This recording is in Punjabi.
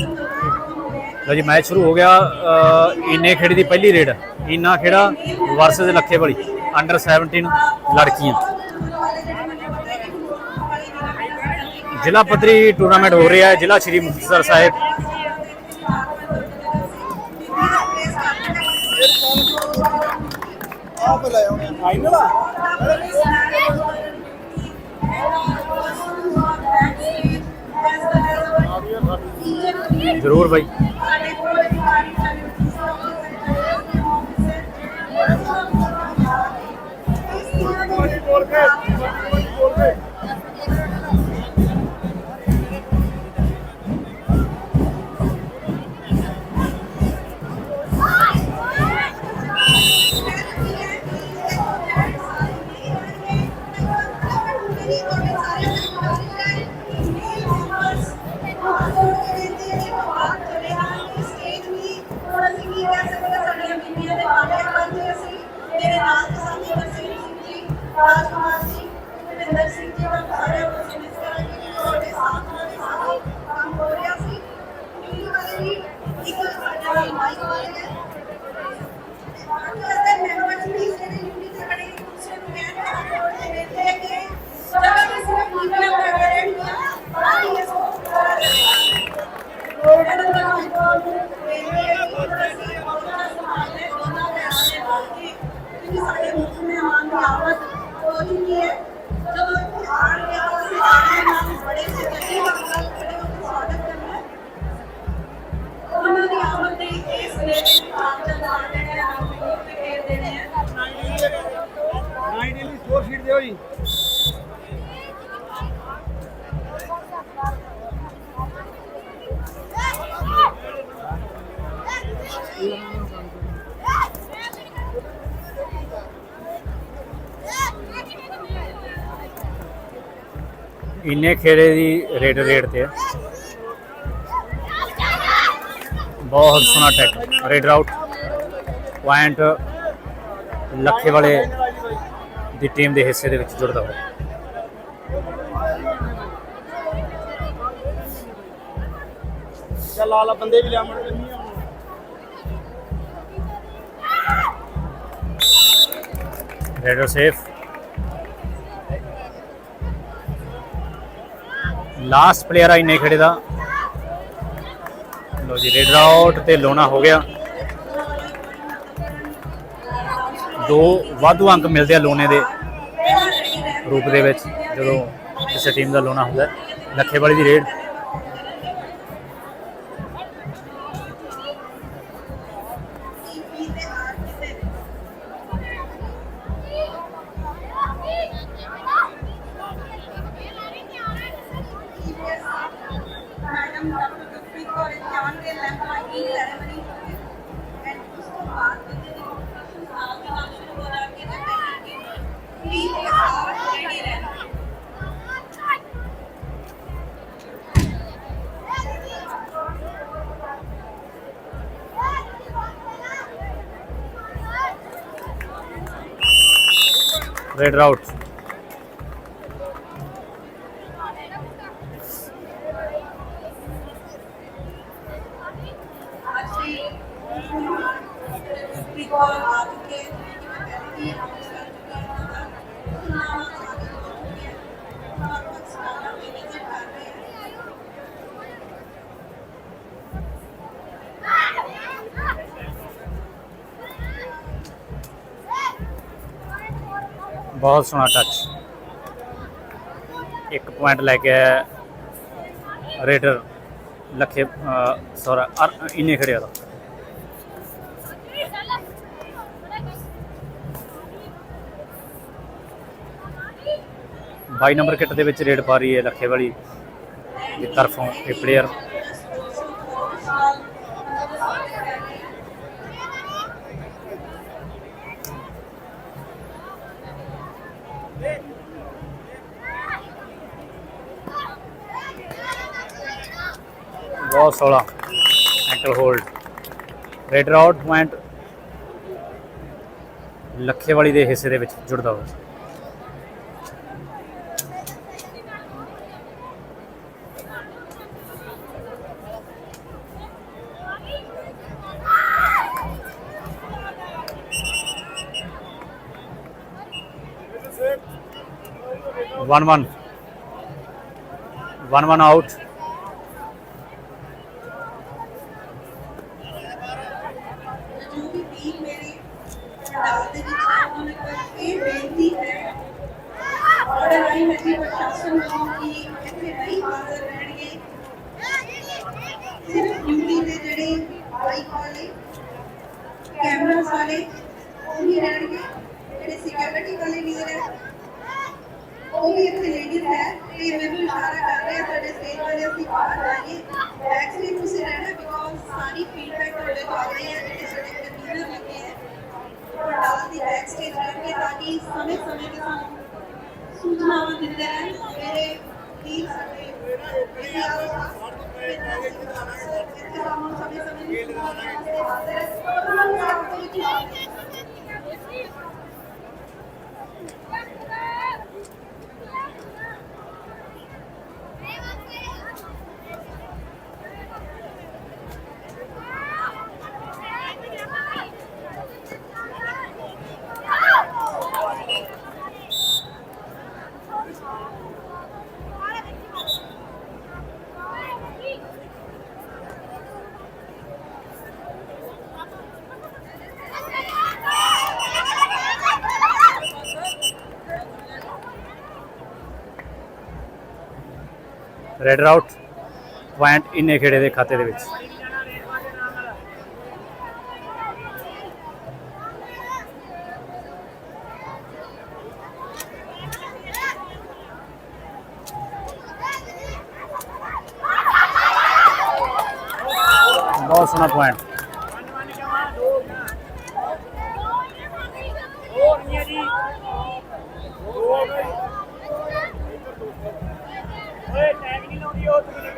ਲਓ ਜੀ ਮੈਚ ਸ਼ੁਰੂ ਹੋ ਗਿਆ ਇੰਨੇ ਖੇੜੇ ਦੀ ਪਹਿਲੀ ਰੇਡ ਇੰਨਾ ਖੇੜਾ ਵਰਸਸ ਲੱਖੇ ਵਾਲੀ ਅੰਡਰ 17 ਲੜਕੀਆਂ। ਜ਼ਿਲ੍ਹਾ ਪੱਧਰੀ ਟੂਰਨਾਮੈਂਟ ਹੋ ਰਿਹਾ ਹੈ ਜ਼ਿਲ੍ਹਾ ਸ਼੍ਰੀ ਮੁਕਤਸਰ ਸਾਹਿਬ। ਫਾਈਨਲ ਆ। ਜ਼ਰੂਰ ਬਾਈ। ਰਾਜ ਰਾਜਕੁਮਾਰ ਸਿੰਘ ਭਿੰਦਰ ਸਿੰਘ ਜੀ ਦਾ ਸਾਰੇ ਕੋਸ਼ਿਸ਼ ਕਰਾਂਗੇ ਕਿ ਤੁਹਾਡੇ ਸਾਥ ਨਾਲ ਸਾਰੇ ਕੰਮ ਹੋ ਰਿਹਾ ਸੀ ਕਿਉਂਕਿ ਵਾਲੇ ਵੀ ਇੱਕ ਸਾਡੇ ਮਾਈਕ ਵਾਲੇ ਮਹਿਮਾਨ ਦੀ ਆਮਦ ਹੋ ਚੁੱਕੀ ਹੈ ਜਦੋਂ ਆਣ ਕੇ ਅਸੀਂ ਆਣੇ ਨਾਲ ਬੜੇ ਸੱਚੇ ਨਾਲ ਖੜੇ ਹੋ ਕੇ ਸਵਾਗਤ ਕਰਨਾ ਹੈ ਉਹਨਾਂ ਦੀ ਆਮਦ ਦੇ ਇਸ ਵੇਲੇ ਆਪ ਦਾ ਜਿਹੜੇ ਆਪ ਨੂੰ ਫੇਰ ਦੇਣੇ ਆ ਨਾਈਟ ਲਈ ਸਕੋਰ ਸ਼ੀਟ ਦਿਓ ਜੀ ਇੰਨੇ ਖੇੜੇ ਦੀ ਰੇਡ ਰੇਡ ਤੇ ਹੈ ਬਹੁਤ ਸੋਹਣਾ ਟੈਕ ਰੇਡ ਆਊਟ ਪੁਆਇੰਟ ਲੱਖੇ ਵਾਲੇ ਦੀ ਟੀਮ ਦੇ ਹਿੱਸੇ ਦੇ ਵਿੱਚ ਜੁੜਦਾ ਹੋਇਆ। ਚੱਲ ਆਲਾ ਬੰਦੇ ਵੀ ਆ ਰੇਡਰ ਸੇਫ ਲਾਸਟ ਪਲੇਅਰ ਆ ਇੰਨੇ ਖੇੜੇ ਦਾ। ਲੋ ਜੀ ਰੇਡਰ ਆਊਟ ਤੇ ਲੋਨਾ ਹੋ ਗਿਆ। ਦੋ ਵਾਧੂ ਅੰਕ ਮਿਲਦੇ ਆ ਲੋਨੇ ਦੇ ਰੂਪ ਦੇ ਵਿੱਚ, ਜਦੋਂ ਕਿਸੇ ਟੀਮ ਦਾ ਲੋਨਾ ਹੁੰਦਾ ਲੱਖੇ ਵਾਲੀ ਦੀ raid madam doctor Gurpreet Kaur ਇਮਤਿਹਾਨ ਦੇ ਲੈਂਪ ਲਾਈਨ ਸੈਰੇਮਨੀ ਐਂਡ ਉਸ ਤੋਂ ਬਾਅਦ ਬੱਚੇ ਦੀ ਕੰਪੀਟੀਸ਼ਨ ਸਾਲ ਦੇ ਨਾਲ ਸ਼ੁਰੂ ਹੋ ਰਹੀ ਹੈ ਤੇ ਪਲੀਜ਼ ਇਹ ਸਾਰਾ ਰੈਡੀ ਰਹਿਣਾ ਬਹੁਤ ਸੋਹਣਾ ਟੱਚ ਇੱਕ ਪੁਆਇੰਟ ਲੈ ਕੇ ਆਇਆ ਰੇਡਰ ਲੱਖੇ ਸੋਰਾ ਇੰਨੇ ਖੜਿਆ ਦਾ ਬਾਈ ਨੰਬਰ ਕਿੱਟ ਦੇ ਵਿੱਚ ਰੇਡ ਪਾ ਰਹੀ ਹੈ ਲੱਖੇ ਵਾਲੀ। ਦੀ ਤਰਫੋਂ ਇਹ ਪਲੇਅਰ सौ सोलह ankle hold raid out point Lakhewali ਦੇ ਹਿੱਸੇ ਦੇ ਵਿੱਚ ਜੁੜਦਾ ਹੋਵੇ one one one one out ਪੰਡਾਲ ਦੇ ਵਿੱਚ ਹੈ, ਉਹਨਾਂ ਨੂੰ ਇੱਕ ਵਾਰ ਇਹ ਬੇਨਤੀ ਹੈ। ਆਰਡਰ ਆਈ ਹੈ ਜੀ ਪ੍ਰਸ਼ਾਸਨ ਨੂੰ ਕਿ ਇੱਥੇ ਨਹੀਂ ਹਾਜ਼ਰ ਰਹਿਣਗੇ। ਸਿਰਫ ਡਿਊਟੀ ਦੇ ਜਿਹੜੇ ਬਾਈਕ ਵਾਲੇ ਕੈਮਰਾ ਵਾਲੇ ਉਹ ਹੀ ਰਹਿਣਗੇ। ਜਿਹੜੇ ਸਿਕਿਉਰਿਟੀ ਵਾਲੇ ਨਹੀਂ ਰਹਿ ਉਹ ਵੀ ਇੱਥੇ ਲੇਡੀਜ਼ ਹੈ। ਤੇ ਮੈਨੂੰ ਇਸ਼ਾਰਾ ਕਰ ਰਹੇ ਆ ਸਾਡੇ ਸਟੇਜ ਵਾਲੇ ਅਸੀਂ ਬਾਹਰ ਜਾਈਏ। ਐਕਚੁਅਲੀ ਤੁਸੀਂ ਰਹਿਣਾ ਬਿਕੋਜ਼ ਸਾਰੀ ਫੀਡਬੈਕ ਤੁਹਾਡੇ ਤੋਂ ਆ ਰਹੀ ਹੈ ਜਿਹੜੇ ਸਾਡੇ ਕਨਵੀਨਰ ਲੱਗੇ ਹੈ ਦੀ ਬੈਕ ਸਟੇਜ ਰਹਿਣਗੇ ਤਾਂ ਕਿ ਸਮੇਂ ਸਮੇਂ ਤੇ ਸਾਨੂੰ ਸੂਚਨਾਵਾਂ ਦਿੰਦੇ ਰਹਿਣ ਮੇਰੇ ਵੀਰ ਸਾਡੇ ਜਿਹੜੇ ਆ ਇੱਥੇ ਸਾਨੂੰ ਸਮੇਂ ਸਮੇਂ ਤੇ ਸੂਚਨਾਵਾਂ ਵਾਸਤੇ ਹਾਜ਼ਰ ਹੈ ਉਹਨਾਂ ਨੂੰ ਆਪ ਤੋਂ ਵਿੱਚ ਰੈਡ ਰਾਊਟ ਪੁਆਇੰਟ ਇੰਨੇ ਖੇੜੇ ਦੇ ਖਾਤੇ ਦੇ ਵਿੱਚ। ਬਹੁਤ ਸੋਹਣਾ ਪੁਆਇੰਟ ਹੋਰ ਨਹੀਂ ਹੈ ਜੀ ਓਏ ਟੈਗ ਨਹੀਂ ਲਾਉਂਦੀ ਉਹ ਤੁਸੀਂ